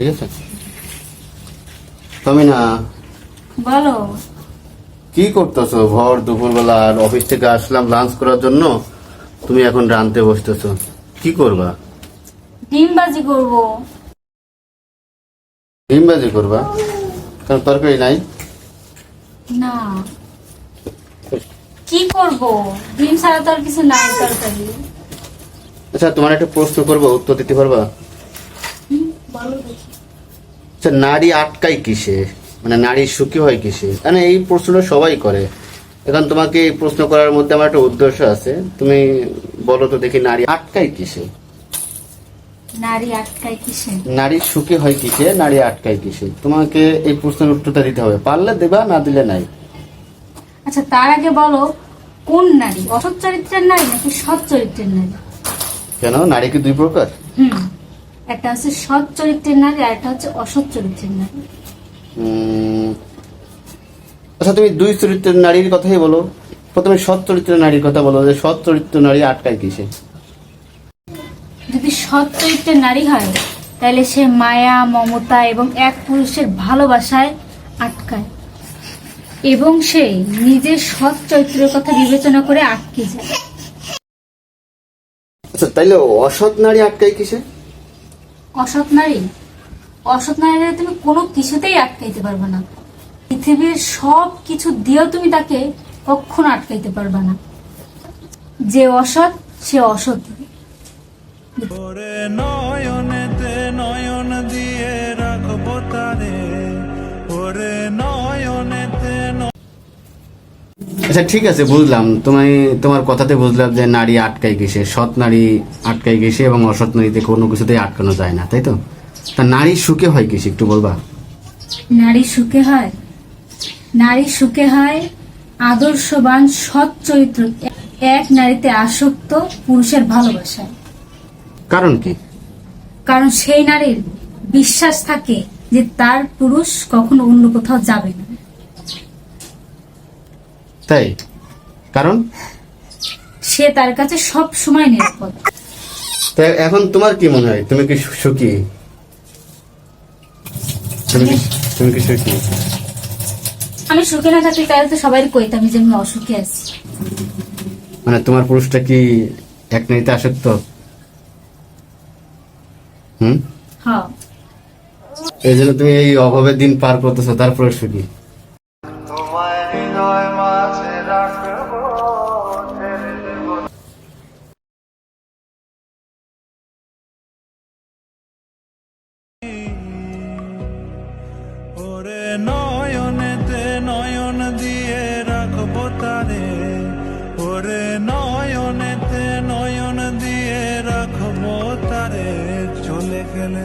ঠিক আছে? তুমি না বলো। কি করতেছো? ভর দুপুরবেলা আর অফিস থেকে আসলাম লাঞ্চ করার জন্য। তুমি এখন রানতে বসতেছো। কি করবা? ডিম বাজি করব। ডিম বাজি করবা? কারণ তরকারি নাই? না। কি করব? ডিম ছাড়া তো আর কিছু নাই তরকারি। আচ্ছা তোমার একটা প্রশ্ন করব উত্তর দিতে পারবা? আচ্ছা নারী আটকায় কিসে? মানে নারী সুখী হয় কিসে? মানে এই প্রশ্নটা সবাই করে। এখন তোমাকে এই প্রশ্ন করার মধ্যে আমার একটা উদ্দেশ্য আছে। তুমি বলো তো দেখি নারী আটকায় কিসে? নারী আটকায় কিসে? নারী সুখী হয় কিসে? নারী আটকায় কিসে? তোমাকে এই প্রশ্নের উত্তরটা দিতে হবে। পারলে দেবা না দিলে নাই? আচ্ছা তার আগে বলো কোন নারী? অসৎ চরিত্রের নারী নাকি সৎ চরিত্রের নারী? কেন? নারী কি দুই প্রকার? হুম। একটা হচ্ছে সৎ চরিত্রের নারী আর একটা হচ্ছে অসৎ চরিত্রের নারী। আচ্ছা তুমি দুই চরিত্রের নারীর কথাই বলো। প্রথমে সৎ চরিত্রের নারীর কথা বলো যে সৎ চরিত্র নারী আটকায় কিসে? যদি সৎ চরিত্রের নারী হয় তাহলে সে মায়া মমতা এবং এক পুরুষের ভালোবাসায় আটকায়। এবং সে নিজের সৎ চরিত্রের কথা বিবেচনা করে আটকে যায়। আচ্ছা তাইলে অসৎ নারী আটকায় কিসে? অসৎ নারী? অসৎ নারীরা তুমি কোনো কিছুতেই আটকাইতে পারবে না। পৃথিবীর সব কিছু দিয়েও তুমি তাকে কখনো আটকাইতে পারবে না। যে অসৎ, সে অসৎ। নয়ন আচ্ছা ঠিক আছে বুঝলাম। তুমি তোমার কথাতে বুঝলাম যে নারী আটকায় গেছে সৎ নারী আটকায় গেছে এবং অসৎ নারীতে কোনো কিছুতেই আটকানো যায় না তাই তো? তা নারী সুখে হয় কিসে একটু বলবা? নারী সুখে হয়? নারী সুখে হয় আদর্শবান সৎ চরিত্র। এক নারীতে আসক্ত পুরুষের ভালোবাসায়। কারণ কি? কারণ সেই নারীর বিশ্বাস থাকে যে তার পুরুষ কখনো অন্য কোথাও যাবে না। তাই? কারণ? সে তার কাছে সব সময় নিরাপদ। তা এখন তোমার কি মনে হয়? তুমি কি সুখী? তুমি কি তুমি কি সুখী? আমি সুখে না থাকলে তাহলে তো সবাই কইতাম যে আমি অসুখে আছি। মানে তোমার পুরুষটা কি এক নারীতে আসক্ত? হুম? হ্যাঁ। এই জন্য তুমি এই অভাবের দিন পার করতেছো তারপরে সুখী। নয়নেতে নয়ন দিয়ে রাখব তারে। ওরে নয়নেতে নয়ন দিয়ে রাখব তারে। চলে গেলে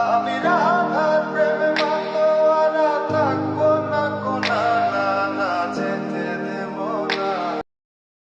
আমি